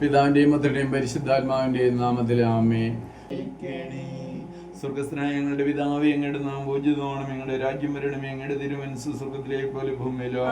പിതാവിന്റെയും പുത്രന്റെയും പരിശുദ്ധാത്മാവിന്റെയും നാമത്തിൽ ആമേ സ്വർഗസ്നായ ഞങ്ങളുടെ പിതാവ് ഞങ്ങളുടെ നാം പൂജിതമാണ് ഞങ്ങളുടെ രാജ്യം വരണം ഞങ്ങളുടെ തിരുമനസ് സ്വർഗത്തിലേക്ക് പോലെ ഭൂമിയിലോ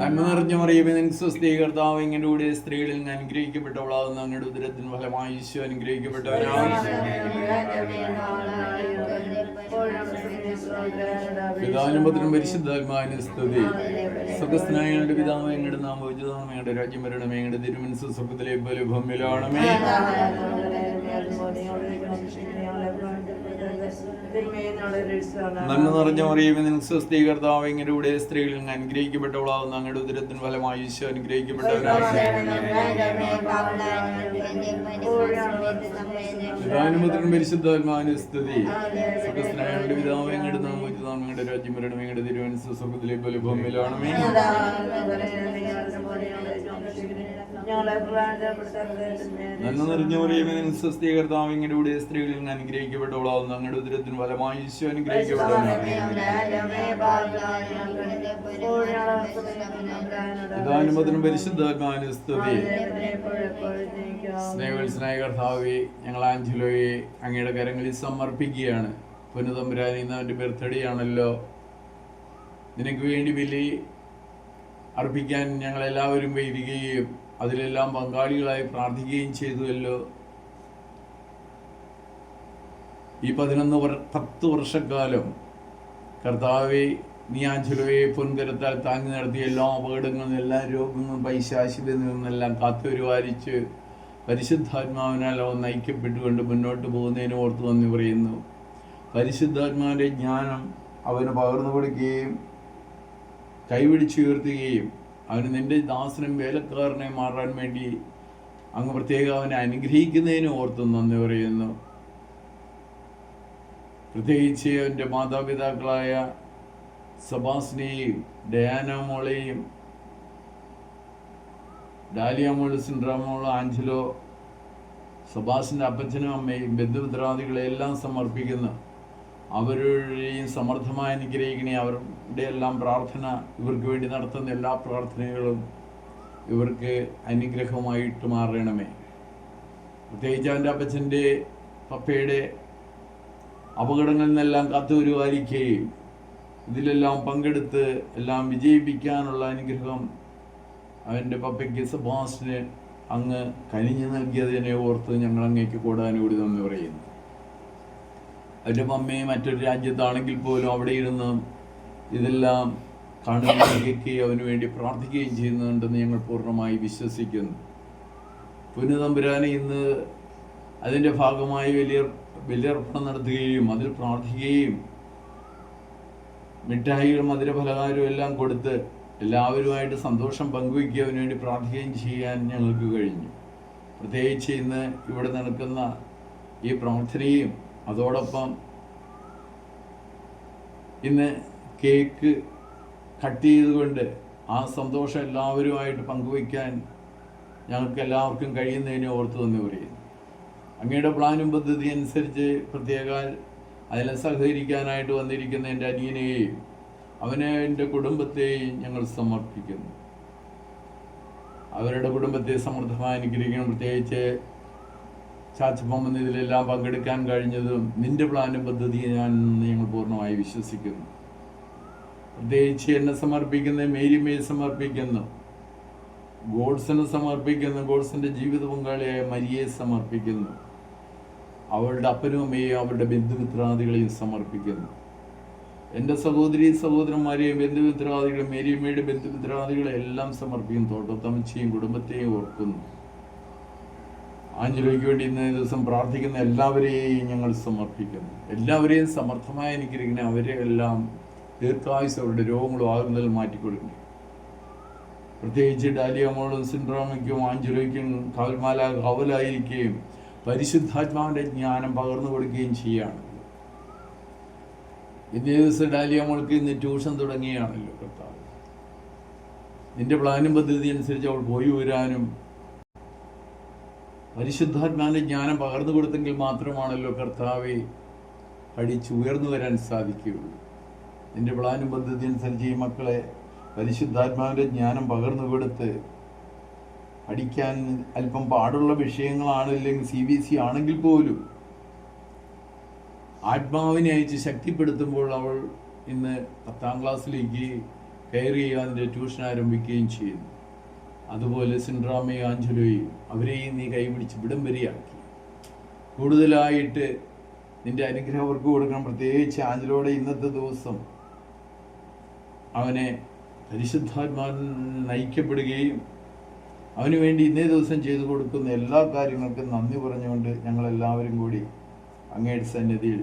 നന്മ നിറഞ്ഞ മറിയമേ നിനക്ക് സ്വസ്തി കർത്താവ് ഇങ്ങനെ കൂടെ സ്ത്രീകളിൽ നിന്ന് അനുഗ്രഹിക്കപ്പെട്ടവളാകുന്ന അങ്ങയുടെ ഉദരത്തിന് ഫലമായി ഈശോ അനുഗ്രഹിക്കപ്പെട്ടവനാണ്. പിതാവിനും പരിശുദ്ധാത്മാവിന് സ്തുതി. ഞങ്ങളുടെ പിതാവ് ഞങ്ങളുടെ നാം ഉചിതമാണ് ഞങ്ങളുടെ രാജ്യം വരണമേ ഞങ്ങളുടെ തിരുമനസ് സുഖത്തിലെ പോലെ ഭൂമിയിലാണമേ നന്മ നിറഞ്ഞ മറിയമേ നിനക്ക് സ്വസ്തി കർത്താവ് ഇങ്ങനെ കൂടെ സ്ത്രീകളിൽ നിന്ന് അനുഗ്രഹിക്കപ്പെട്ടവളാകുന്ന അങ്ങയുടെ ഉദരത്തിന് ഫലമായി ഈശോ അനുഗ്രഹിക്കപ്പെട്ടവരാണ് പരിശുദ്ധാത്മാവിന് സ്തുതി. സുഖസ്നായങ്ങളുടെ പിതാവ് എങ്ങോട്ട് നാം ഞങ്ങളുടെ രാജ്യം. വരണം ഞങ്ങളുടെ തിരുവനന്തപുരം സ്വർഗത്തിലെ പോലെ ഭൂമിയിലാണമേ നന്മ നിറഞ്ഞ മറിയമേ നിനക്ക് സ്വസ്തി കർത്താവ് ഇങ്ങനെ കൂടെ സ്ത്രീകളിൽ നിന്ന് അനുഗ്രഹിക്കപ്പെട്ടവളാകുന്ന അങ്ങയുടെ ഉദരത്തിന് ഫലമായി ഈശോ അനുഗ്രഹിക്കപ്പെട്ടവനാണ്. പിതാനുപുത്രൻ സ്നേഹ സ്നേഹകർത്താവെ ഞങ്ങൾ ആഞ്ചലോയെ അങ്ങയുടെ കരങ്ങളിൽ സമർപ്പിക്കുകയാണ്. പുനതമ്പുരാൻ ഇന്ന് അവന്റെ ബർത്ത്ഡേ ആണല്ലോ നിനക്ക് വേണ്ടി ബലി അർപ്പിക്കാൻ ഞങ്ങളെല്ലാവരും വരികയും അതിലെല്ലാം പങ്കാളികളായി പ്രാർത്ഥിക്കുകയും ചെയ്തുവല്ലോ. ഈ പതിനൊന്ന് പത്ത് വർഷക്കാലം കർത്താവെ നീ ആഞ്ചലോയെ പൊൻകരത്താൽ താങ്ങി നടത്തിയ എല്ലാ അപകടങ്ങളും എല്ലാ രോഗങ്ങളും പൈശാശിതയിൽ നിന്നെല്ലാം കാത്തുപരിപാലിച്ച് പരിശുദ്ധാത്മാവിനാൽ അവൻ നയിക്കപ്പെട്ടുകൊണ്ട് മുന്നോട്ട് പോകുന്നതിന് ഓർത്ത് നന്ദി പറയുന്നു. പരിശുദ്ധാത്മാവിന്റെ ജ്ഞാനം അവന് പകർന്നു കൊടുക്കുകയും കൈപിടിച്ചുയർത്തുകയും അവന് നിന്റെ ദാസനും വേലക്കാരനെ മാറാൻ വേണ്ടി അങ്ങ് പ്രത്യേകം അവനെ അനുഗ്രഹിക്കുന്നതിന് ഓർത്ത് നന്ദി പറയുന്നു. പ്രത്യേകിച്ച് അവന്റെ മാതാപിതാക്കളായ സബാസിനെയും ഡയാന മോളെയും ഡാലിയ മോൾ സിൻഡ്രാമോൾ ആഞ്ചലോ സബാസിന്റെ അപ്പച്ചനും അമ്മയും ബന്ധുമിത്രാദികളെ എല്ലാം സമർപ്പിക്കുന്നു. അവരുടെയും സമർത്ഥമായി അനുഗ്രഹിക്കണേ അവരുടെ എല്ലാം പ്രാർത്ഥന ഇവർക്ക് വേണ്ടി നടത്തുന്ന എല്ലാ പ്രാർത്ഥനകളും ഇവർക്ക് അനുഗ്രഹമായിട്ട് മാറണമേ പ്രത്യേകിച്ച് അവന്റെ അപ്പച്ചന്റെ പപ്പയുടെ അപകടങ്ങളിൽ നിന്നെല്ലാം കത്തുപരിപാലിക്കുകയും ഇതിലെല്ലാം പങ്കെടുത്ത് എല്ലാം വിജയിപ്പിക്കാനുള്ള അനുഗ്രഹം അവന്റെ പപ്പയ്ക്ക് സബാസിന് അങ്ങ് കനിഞ്ഞു നൽകിയതിനെ ഓർത്ത് ഞങ്ങൾ അങ്ങേക്ക് കൂടാനുകൂടി നന്ദി പറയുന്നു. അവന്റെ മമ്മി മറ്റൊരു രാജ്യത്താണെങ്കിൽ പോലും അവിടെ ഇരുന്ന് ഇതെല്ലാം കാണുകയും അവന് വേണ്ടി പ്രാർത്ഥിക്കുകയും ചെയ്യുന്നുണ്ടെന്ന് ഞങ്ങൾ പൂർണമായി വിശ്വസിക്കുന്നു. പുനതമ്പുരാനെ ഇന്ന് അതിന്റെ ഭാഗമായി വലിയ ബലിയർപ്പണം നടത്തുകയും അതിൽ പ്രാർത്ഥിക്കുകയും മിഠായികളും മധുരഫലഹാരവും എല്ലാം കൊടുത്ത് എല്ലാവരുമായിട്ട് സന്തോഷം പങ്കുവയ്ക്കുക അവന് വേണ്ടി പ്രാർത്ഥിക്കുകയും ചെയ്യാൻ ഞങ്ങൾക്ക് കഴിഞ്ഞു. പ്രത്യേകിച്ച് ഇന്ന് ഇവിടെ നടക്കുന്ന ഈ പ്രാർത്ഥനയും അതോടൊപ്പം ഇന്ന് കേക്ക് കട്ട് ചെയ്തുകൊണ്ട് ആ സന്തോഷം എല്ലാവരുമായിട്ട് പങ്കുവയ്ക്കാൻ ഞങ്ങൾക്ക് എല്ലാവർക്കും കഴിയുന്നതിനെ ഓർത്ത് തന്നെ പറയുന്നു. അങ്ങയുടെ പ്ലാനും പദ്ധതി അനുസരിച്ച് പ്രത്യേക അതിൽ സഹകരിക്കാനായിട്ട് വന്നിരിക്കുന്ന എന്റെ അനിയനെയും അവനെ എന്റെ കുടുംബത്തെയും ഞങ്ങൾ സമർപ്പിക്കുന്നു. അവരുടെ കുടുംബത്തെ സമൃദ്ധമായി അനുഗ്രഹിക്കണം. പ്രത്യേകിച്ച് ചാച്ചപ്പം ഇതിലെല്ലാം പങ്കെടുക്കാൻ കഴിഞ്ഞതും നിന്റെ പ്ലാനും പദ്ധതിയെ ഞാൻ ഞങ്ങൾ പൂർണമായി വിശ്വസിക്കുന്നു. പ്രത്യേകിച്ച് എന്നെ സമർപ്പിക്കുന്ന മേരിമയെ സമർപ്പിക്കുന്നു. ഗോഡ്സിനെ സമർപ്പിക്കുന്നു. ഗോഡ്സിന്റെ ജീവിത പങ്കാളിയായ മരിയെ സമർപ്പിക്കുന്നു. അവളുടെ അപ്പനും അമ്മയെയും അവരുടെ ബന്ധുമിത്രാദികളെയും സമർപ്പിക്കുന്നു. എന്റെ സഹോദരി സഹോദരന്മാരെയും ബന്ധുമിത്രാദികളെയും മേരിയമ്മയുടെ ബന്ധുമിത്രാദികളെ എല്ലാം സമർപ്പിക്കുന്നു. തോട്ടത്തമ്മച്ചിയും കുടുംബത്തെയും ഓർക്കുന്നു. ആഞ്ചലോയ്ക്ക് വേണ്ടി ഇന്ന് ദിവസം പ്രാർത്ഥിക്കുന്ന എല്ലാവരെയും ഞങ്ങൾ സമർപ്പിക്കുന്നു. എല്ലാവരെയും സമർത്ഥമായി എനിക്കിരിക്കണേ അവരെ എല്ലാം ദീർഘായുസ് അവരുടെ രോഗങ്ങളും ആകുന്നതിൽ മാറ്റിക്കൊടുക്കണേ. പ്രത്യേകിച്ച് ഡാലിയമോളും സിൻഡ്രോമയ്ക്കും ആഞ്ചലോയ്ക്കും കവൽമാല കവലായിരിക്കുകയും പരിശുദ്ധാത്മാവിന്റെ ജ്ഞാനം പകർന്നു കൊടുക്കുകയും ചെയ്യുകയാണ് ഇന്നേ ദിവസം ഡാലിയമോൾക്ക് ഇന്ന് ട്യൂഷൻ തുടങ്ങിയാണല്ലോ കർത്താവ്. നിന്റെ പ്ലാനും പദ്ധതി അനുസരിച്ച് അവൾ പോയി വരാനും പരിശുദ്ധാത്മാവിന്റെ ജ്ഞാനം പകർന്നു കൊടുത്തെങ്കിൽ മാത്രമാണല്ലോ കർത്താവെ ഉയർന്നു വരാൻ സാധിക്കുകയുള്ളൂ. നിന്റെ പ്ലാനും പദ്ധതി അനുസരിച്ച് ഈ മക്കളെ പരിശുദ്ധാത്മാവിന്റെ ജ്ഞാനം പകർന്നു കൊടുത്ത് പഠിക്കാൻ അല്പം പാടുള്ള വിഷയങ്ങളാണ് അല്ലെങ്കിൽ സി ബി എസ് ഇ ആണെങ്കിൽ പോലും ആത്മാവിനെ അയച്ച് ശക്തിപ്പെടുത്തുമ്പോൾ അവൾ ഇന്ന് പത്താം ക്ലാസ്സിലേക്ക് കയറി അതിന്റെ ട്യൂഷൻ ആരംഭിക്കുകയും ചെയ്യുന്നു. അതുപോലെ സിൻഡ്രാമയും ആഞ്ചലോയും അവരെയും നീ കൈപിടിച്ച് വിടം വരെയാക്കി. കൂടുതലായിട്ട് നിന്റെ അനുഗ്രഹം അവർക്ക് കൊടുക്കണം. പ്രത്യേകിച്ച് ആഞ്ചലോടെ ഇന്നത്തെ ദിവസം അവനെ പരിശുദ്ധാത്മാവിൽ നയിക്കപ്പെടുകയും അവന് വേണ്ടി ഇന്നേ ദിവസം ചെയ്തു കൊടുക്കുന്ന എല്ലാ കാര്യങ്ങൾക്കും നന്ദി പറഞ്ഞുകൊണ്ട് ഞങ്ങളെല്ലാവരും കൂടി അങ്ങയുടെ സന്നിധിയിൽ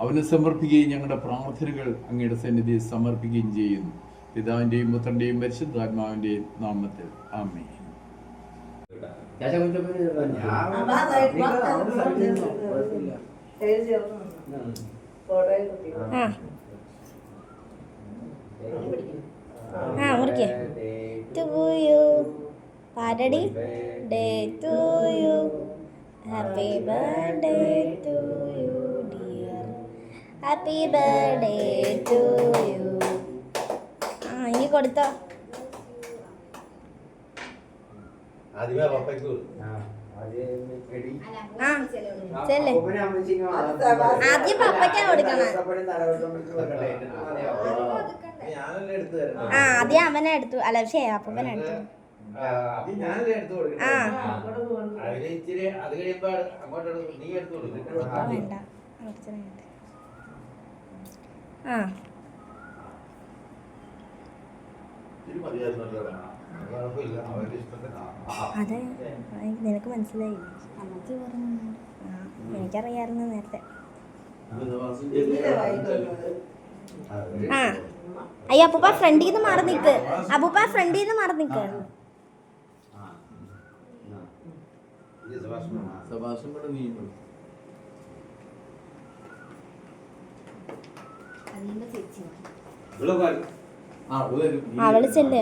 അവന് സമർപ്പിക്കുകയും ഞങ്ങളുടെ പ്രാർത്ഥനകൾ അങ്ങയുടെ സന്നിധിയിൽ സമർപ്പിക്കുകയും ചെയ്യുന്നു. പിതാവിന്റെയും പുത്രന്റെയും പരിശുദ്ധാത്മാവിന്റെയും നാമത്തിൽ. അമ്മേ. ആ മുറിക്ക്. to you parody. Day to you. Happy birthday to you dear. Happy birthday to you. തമാശ. ആദ്യം പപ്പയ്ക്കാ കൊടുക്കണേ. ആ ആദ്യം അവനെ എടുത്തു. അല്ല പക്ഷേ അപ്പനെ എടുത്തു. ആ, അത് ഞാനല്ലേ എടുത്തു കൊടുക്കണം ആ. അങ്ങോട്ട് പോകണ്ട. അതിന് ഇച്ചിരി അത് കഴിയുമ്പോ അങ്ങോട്ട് എടുത്ത് നീ എടുത്തു കൊടുക്കും ആ, വേണ്ട കുറച്ച് വേണ്ട ആ ഇത് മതിയായിരുന്നല്ലോ അത് നിനക്ക് മനസ്സിലായി. ആ എനിക്കറിയാമായിരുന്നു നേരത്തെ. ആ അയ്യ അപ്പൂപ്പ ഫ്രണ്ടിൽ നിന്ന് മാറി നിൽക്ക് അപ്പൂപ്പ ഫ്രണ്ടിൽ നിന്ന് മാറി നിൽക്ക് ഇത് അവൾ ചെല്ല്.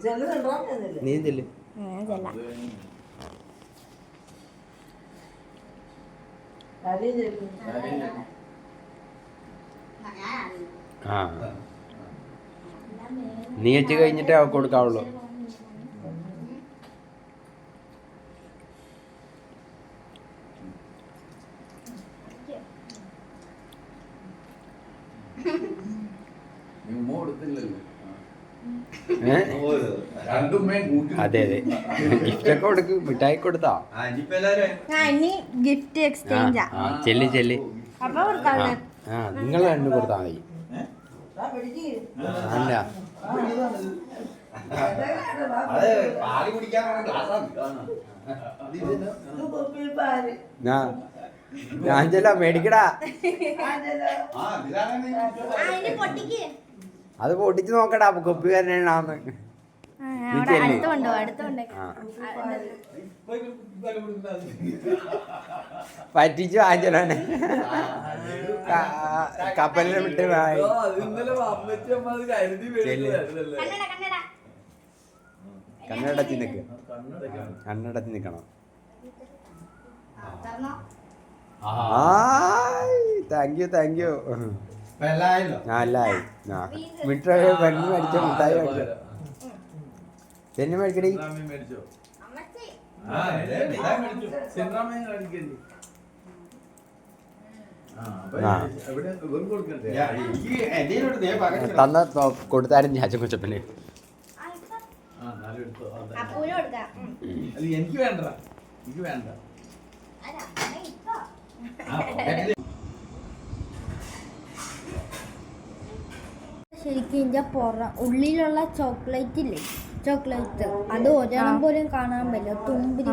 ചെല്ലു കണ്ടാൽ നീ ചെല്ല്. ഞാൻ ചെല്ലാം കാര്യം ചെല്ലും ആ. നീ വെച്ച് കഴിഞ്ഞിട്ടേ അവൾക്ക് കൊടുക്കാവുള്ളൂ നീ ഉമ്മ കൊടുത്തില്ലല്ലോ ഏ? രണ്ടും ഉമ്മയും കൂട്ടി അതെ അതെ. ഗിഫ്റ്റ് ഒക്കെ കൊടുക്കും മിഠായി കൊടുത്താ? ഗിഫ്റ്റ് എക്സ്ചേഞ്ച് ആ ചെല്ലി ചെല്ലി. ആ നിങ്ങൾ രണ്ടും കൊടുത്താ മതി. അല്ല. ഞാൻ ചെല്ലാം മേടിക്കടാ. അത് പൊട്ടിച്ച് നോക്കടാ കുപ്പി തന്നെയാണെന്ന് പറ്റിച്ചു ആഞ്ചലോനെ കപ്പലിനെ വിട്ട് കണ്ണടച്ചു നിക്ക. കണ്ണടച്ചു തുറന്നോ? താങ്ക് യു താങ്ക് യു പെണ്ണ് മേടിച്ച മേടിച്ചോ? ചെന്നി മേടിക്കടി. ആ ഇതേ ഇതാ മേടിച്ചു. സെൻട്രാമയും കാണിക്കല്ലേ ആ അപ്പൊ ആ. എവിടെ ഇവർക്ക് കൊടുക്കണ്ടേ ഞാൻ- എനിക്ക് എന്തെങ്കിലും ദേ പകരം തന്ന തൊ- കൊടുത്തായിരുന്നു ചാച്ച കൊച്ചപ്പന് ആ, ഇപ്പൊ. ആ നാലും എടുത്തോ അതെ. അപ്പൂന് കൊടുക്കാം ഉം. അല്ല എനിക്ക് വേണ്ട എനിക്ക് വേണ്ട ഇതിന്റെ പുറ ഉള്ളിലുള്ള ചോക്ലേറ്റ് ഇല്ലേ? ചോക്ലേറ്റ്. അത് ഒരെണ്ണം പോലും കാണാൻ പറ്റില്ല. തുമ്പിരി